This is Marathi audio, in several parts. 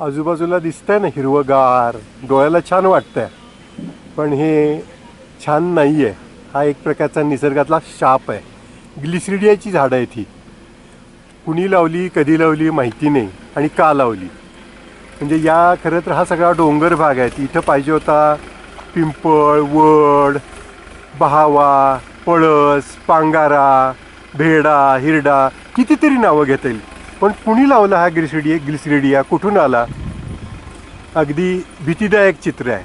आजूबाजूला दिसतंय ना हिरवगार डोळ्याला छान वाटतंय. पण हे छान नाही आहे हा एक प्रकारचा निसर्गातला शाप आहे. ग्लिसरिडियाची झाडं आहेत ही. कुणी लावली कधी लावली माहिती नाही आणि का लावली? म्हणजे या खरं तर हा सगळा डोंगर भाग आहे. इथं पाहिजे होता पिंपळ वड बहावा पळस पांगारा भेडा हिरडा कितीतरी नावं घेता येईल. पण कुणी लावला हा ग्लिसरिडिया ग्लिसरिडिया? कुठून आला? अगदी भीतीदायक चित्र आहे.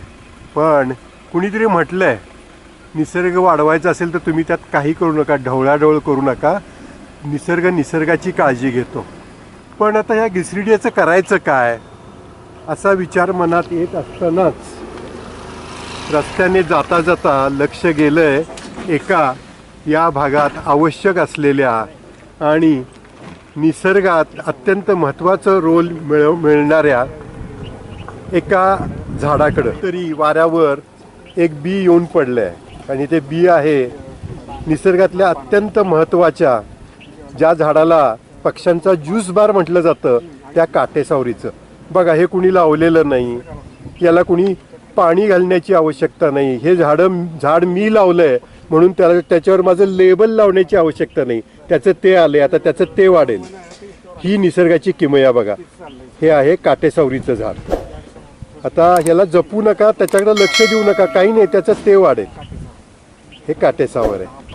पण कुणीतरी म्हटलं आहे निसर्ग वाढवायचा असेल तर तुम्ही त्यात काही करू नका ढवळाढवळ करू नका. निसर्ग निसर्गाची काळजी घेतो. पण आता ह्या गिसरिडियाचं करायचं काय? असा विचार मनात येत असतानाच रस्त्याने जाता जाता लक्ष गेलं आहे एका या भागात आवश्यक असलेल्या आणि निसर्गात अत्यंत महत्त्वाचं रोल मिळ मिळणाऱ्या एका झाडाकडं. तरी वाऱ्यावर एक बी येऊन पडलं आहे आणि ते बी आहे निसर्गातल्या अत्यंत महत्त्वाच्या ज्या झाडाला पक्ष्यांचा ज्यूस बार म्हटलं जातं त्या काटेसावरीचं. बघा हे कुणी लावलेलं नाही. याला कुणी पाणी घालण्याची आवश्यकता नाही. हे झाडं झाड मी लावलं आहे म्हणून त्याला त्याच्यावर माझं लेबल लावण्याची आवश्यकता नाही. त्याचं ते आले आता त्याचं ते वाढेल. ही निसर्गाची किमया बघा. हे आहे काटेसावरीचं झाड. आता ह्याला जपू नका त्याच्याकडे लक्ष देऊ नका. काही नाही त्याचं ते वाढेल. हे काटेसावर आहे.